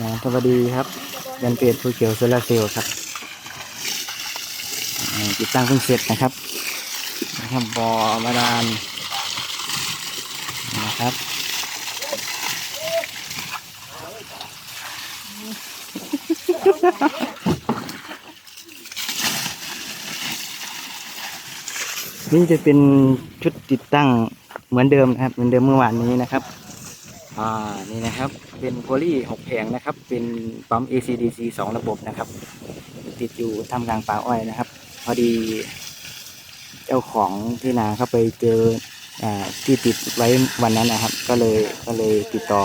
นะสวัสดีครับยันเปียดภูเขียวโซลาร์เซลล์ครับติดตั้งเพิ่งเสร็จนะครับนะครับบอบาดาลนะครับนี่จะเป็นชุดติดตั้งเหมือนเดิมนะครับ เหมือนเดิมเมื่อวานนี้นะครับ อ่านี่นะครับเป็นโพลีหกแผงนะครับ เป็นปั๊ม ACDC สองระบบนะครับ ติดอยู่ทำกลางป่าอ้อยนะครับ พอดีเจ้าของที่นาเข้าไปเจออ่าที่ติดไว้วันนั้นนะครับ ก็เลยก็เลยติดต่อ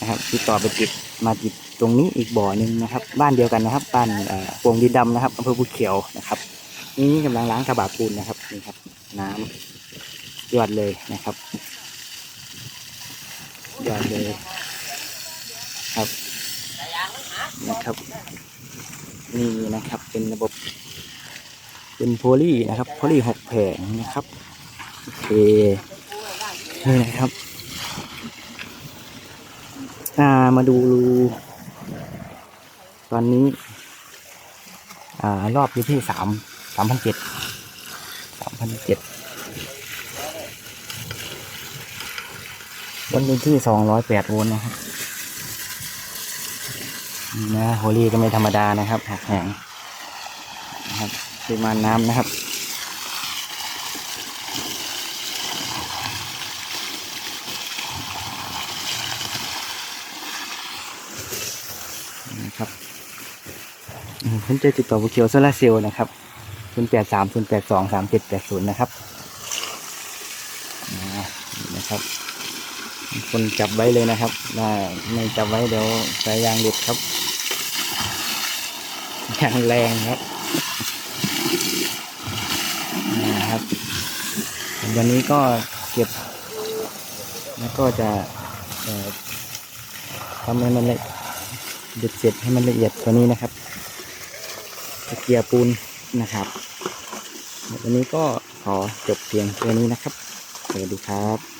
นะครับ ติดต่อไปติดมาติดตรงนี้อีกบ่อหนึ่งนะครับ บ้านเดียวกันนะครับบ้านอ่อโป่งดินดำนะครับอำเภอภูเขียวนะครับ นี่กำลังล้างกระบะปูนนะครับนี่ครับ น้ำยอดเลยนะครับ ยอดเลยครับนะครับนี่นะครับเป็นระบบ เป็นโพลีนะครับโพลีหกแผงนะครับโอเคนี่นะครับอ่ามาดูรูตอนนี้อ่ารอบอยู่ที่สามสามพันเจ็ดสามพันเจ็ด บนพื้นที่สองร้อยแปดโวลต์นะครับนี่นะโฮลี่ก็ไม่ธรรมดานะครับหักแหงนะครับปริมาณน้ำนะครับนะครับอืมผมจะติดต่อบุเคียวโซลาเซลล์นะครับ0 8 3 0 8 2 3 7 8 0 นะครับอ่านี่นะครับ คนจับไว้เลยนะครับถ้าไม่จับไว้เดี๋ยวสายยางหลุดครับยางแรงครับนะครับวันนี้ก็เก็บ แล้วก็จะทำให้มันละเด็ดเสร็จให้มันละเอียดกว่านี้นะครับตะเกียร์ปูนนะครับวันนี้ก็ขอจบเพียงแค่นี้นะครับสวัสดีครับ